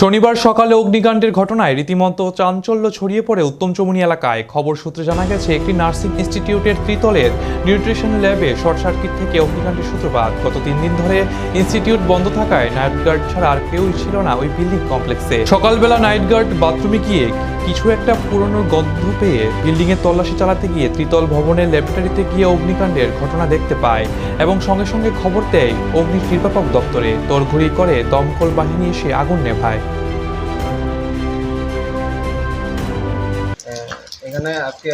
শনিবার সকালে অগ্নিকাণ্ডের ঘটনায় রীতিমতো চাঞ্চল্য ছড়িয়ে পড়ে উত্তম চমুনি এলাকায়। খবর সূত্রে জানা গেছে, একটি নার্সিং ইনস্টিটিউটের ত্রিতলের নিউট্রিশন ল্যাবে শর্ট সার্কিট থেকে অগ্নিকাণ্ডের সূত্রপাত। গত তিন দিন ধরে ইনস্টিটিউট বন্ধ থাকায় নাইট গার্ড ছাড়া আর কেউই ছিল না ওই বিল্ডিং কমপ্লেক্সে। সকালবেলা নাইট গার্ড বাথরুমে গিয়ে কিছু একটা পুরনো গন্ধ পেয়ে বিল্ডিংয়ে তল্লাশি চালাতে গিয়ে ত্রিতল ভবনের ল্যাবরেটরিতে গিয়ে অগ্নিকাণ্ডের ঘটনা দেখতে পায় এবং সঙ্গে সঙ্গে খবর দেয় অগ্নি নির্বাপক দপ্তরে তোড়ঘড়ি করে দমকল বাহিনী এসে আগুন নেভায়। এখানে আজকে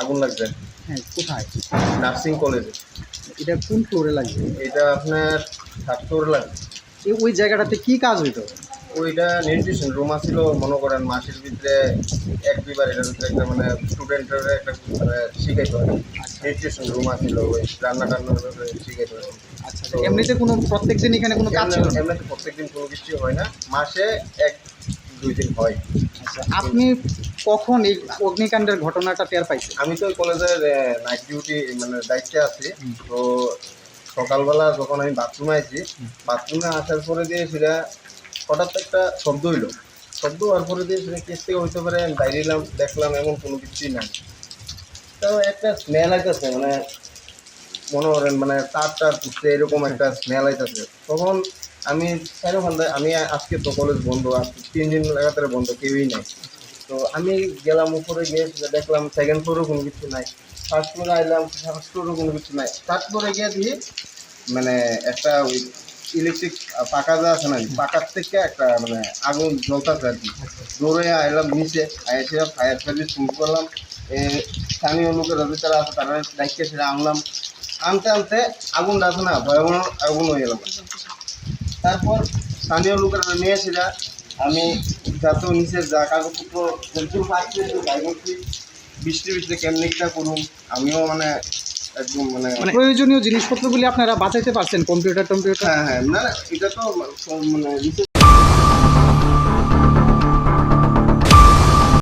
আগুন লাগবে হ্যাঁ কোথায়? নার্সিং কলেজে। এটা কোন ফ্লোরে লাগবে এটা আপনার থার্ড ফ্লোর লাগবে ওই জায়গাটাতে কি কাজ হইতো? ওইটা নিউট্রিশন রুম ছিল মনে করেন মাসের ভিতরে এক দুইবার এটার ভিতরে একটা মানে স্টুডেন্টের একটা মানে শিখাইতে হয় নিউট্রিশন রুম আছিল ওই রান্না টান্নার ব্যাপারে শিখাইতে হয় আচ্ছা এমনিতে কোনো প্রত্যেক দিন এখানে কোনো কাজ ছিল? এমনিতে প্রত্যেকদিন কোনো কিছু হয় না। মাসে এক দুই দিন হয়। আচ্ছা আপনি কখন এই অগ্নিকাণ্ডের ঘটনাটা টের পাইছেন? আমি তো কলেজের নাইট ডিউটি মানে দায়িত্বে আছি। তো সকালবেলা যখন আমি বাথরুমে আইছি বাথরুমে আসার পরে দিয়ে সেটা হঠাৎ একটা শব্দ হইল। শব্দ হওয়ার পরে দিয়ে সেটা কেস থেকে হইতে পারে, আমি বাইরে এলাম, দেখলাম এমন কোনো কিছুই নাই। তো একটা স্মেল আইতেছে মানে মনে করেন মানে তার টার পুষতে এরকম একটা স্মেল আইতেছে। তখন আমি ওখান আমি আজকে তো কলেজ বন্ধ আজকে তিন দিন লাগাতার বন্ধ, কেউই নাই। তো আমি গেলাম উপরে গিয়ে, দেখলাম সেকেন্ড ফ্লোরেও কোনো কিছু নাই। ফার্স্ট ফ্লোরে আইলাম ফার্স্ট ফ্লোরেও কোনো কিছু নাই। ফ্লোরে গিয়ে দিয়ে মানে একটা ওই ইলেকট্রিক পাকা যা আছে না পাকার থেকে একটা মানে আগুন জ্বলতেছে আর কি। দৌড়ে আইলাম নিচে এসে ফায়ার সার্ভিস ফোন করলাম। এ, স্থানীয় লোকেরা যারা আছে তারা দায়িত্বে সেটা আনলাম। আনতে আনতে আগুন আছে না ভয়াবহ আগুন হয়ে গেল। তারপর স্থানীয় লোকেরা নিয়ে সেটা আমি যাতে নিচে যা কাগজপত্র পাচ্ছি বৃষ্টি বৃষ্টি কেমনিকটা করুন আমিও মানে একদম মানে প্রয়োজনীয় জিনিসপত্রগুলি আপনারা বাঁচাইতে পারছেন কম্পিউটার টম্পিউটার হ্যাঁ হ্যাঁ না না, এটা তো মানে